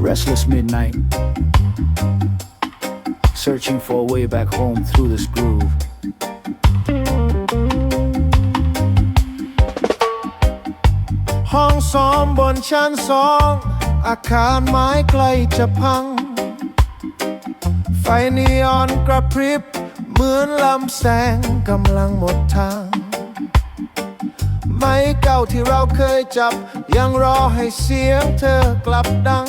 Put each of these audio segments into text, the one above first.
restless midnight. Searching for a way back home through this groove. ห้องซ้อมบนชั้นสองอาคารไม้ใกล้จะพัง ไฟนีออนกระพริบ เหมือนลำแสงกำลังหมดทาง ไม้เก่าที่เราเคยจับ ยังรอให้เสียงเธอกลับดัง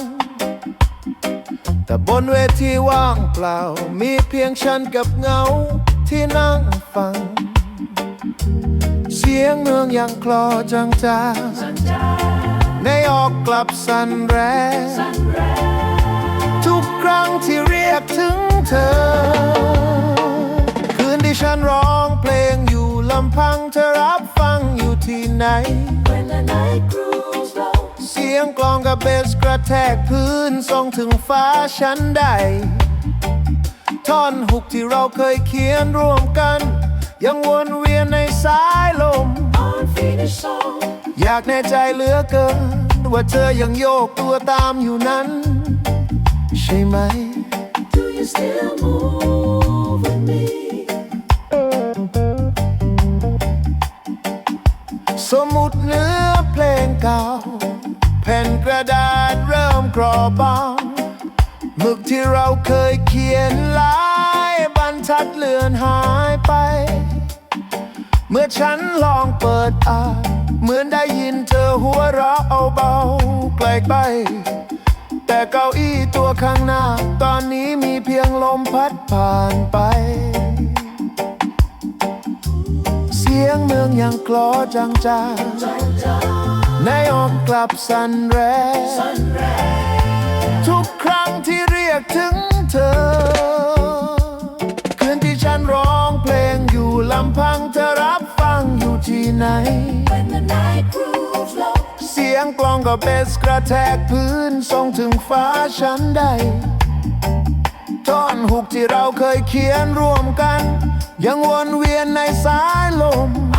แต่บนเวทีว่างเปล่า มีเพียงฉันกับเงาที่นั่งฟัง เสียงเมืองยังคลอจางจางในออกกลับสั่นแรงทุกครั้งที่เรียกถึงเธอ คืนที่ฉันร้องเพลงอยู่ลำพังเธอรับฟังอยู่ที่ไหน ยงกลองกับเบสกระแทกพื้นส่งถึงฟ้าฉันได้ท่อนหุกที่เราเคยเขียนร่วมกัน ยังวนเวียนในสายลม unfinished song อยากแน่ใจเหลือเกิน ว่าเธอยังโยกตัวตามอยู่นั้น ใช่ไหม Do you still move with me สมุดเนื้อเพลงเก่าแผ่นกระดาษเริ่มกรอบบางหมึกที่เราเคยเขียนลายบรรทัดเลือนหายไป เมื่อฉันลองเปิดอ่านเหมือนได้ยินเธอหัวเราะเอาเบาๆไกลๆแต่เก้าอี้ตัวข้างหน้า ตอนนี้มีเพียงลมพัดผ่านไป เสียงเมืองยังคลอจางจาง นออกกลับสั่นแรงทุกครั้งที่เรียกถึงเธอ คืนที่ฉันร้องเพลงอยู่ลำพังเธอรับฟังอยู่ที่ไหน When the night grooves low เสียงกลองกับเบสกระแทกพื้นส่งถึงฟ้าฉันได้ท่อนหุกที่เราเคยเขียนร่วมกัน ยังวนเวียนในสายลม unfinished song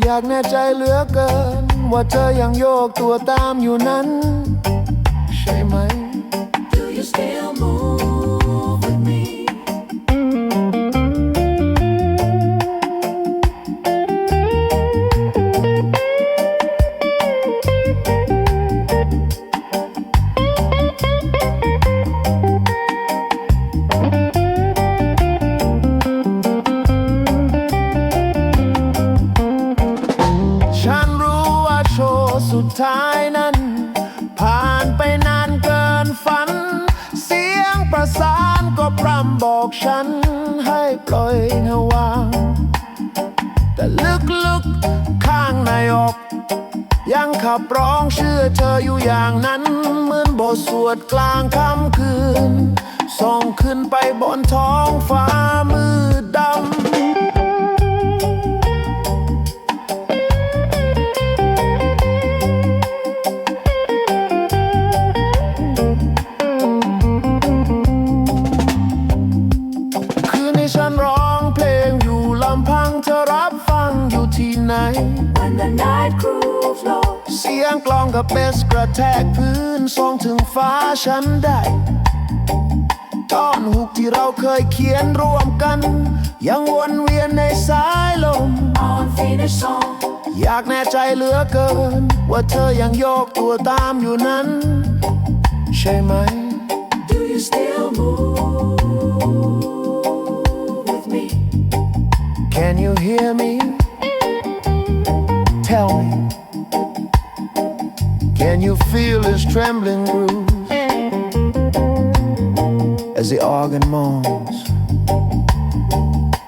อยากแน่ใจเหลือเกิน ว่าเธอยังโยกตัวตามอยู่นั้น ใช่ไหม Do you still move ท้ายนั้น ผ่านไปนานเกินฝัน เสียงประสานก็พร่ำบอกฉันให้ปล่อยเธอวางแต่ลึกๆข้างในอกยังขับร้องเชื่อเธออยู่อย่างนั้น เหมือนบทสวดกลางค่ำคืน ส่องขึ้นไปบนท้องำพังเธอรับฟังอยู่ที่ไหน When the night grooves low เสียงกลองกับเบสกระแทกพื้นส่งถึงฟ้าฉันได้ท่อนหุกที่เราเคยเขียนร่วมกัน ยังวนเวียนในสายลม unfinished song อยากแน่ใจเหลือเกิน ว่าเธอยังโยกตัวตามอยู่นั้น ใช่ไหม Do you still move with me Can you hear me? Tell me. Can you feel his trembling grooves as the organ moans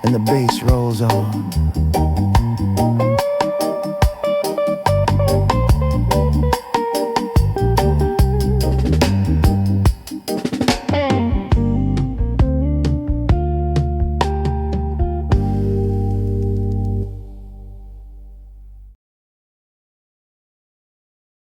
and the bass rolls on?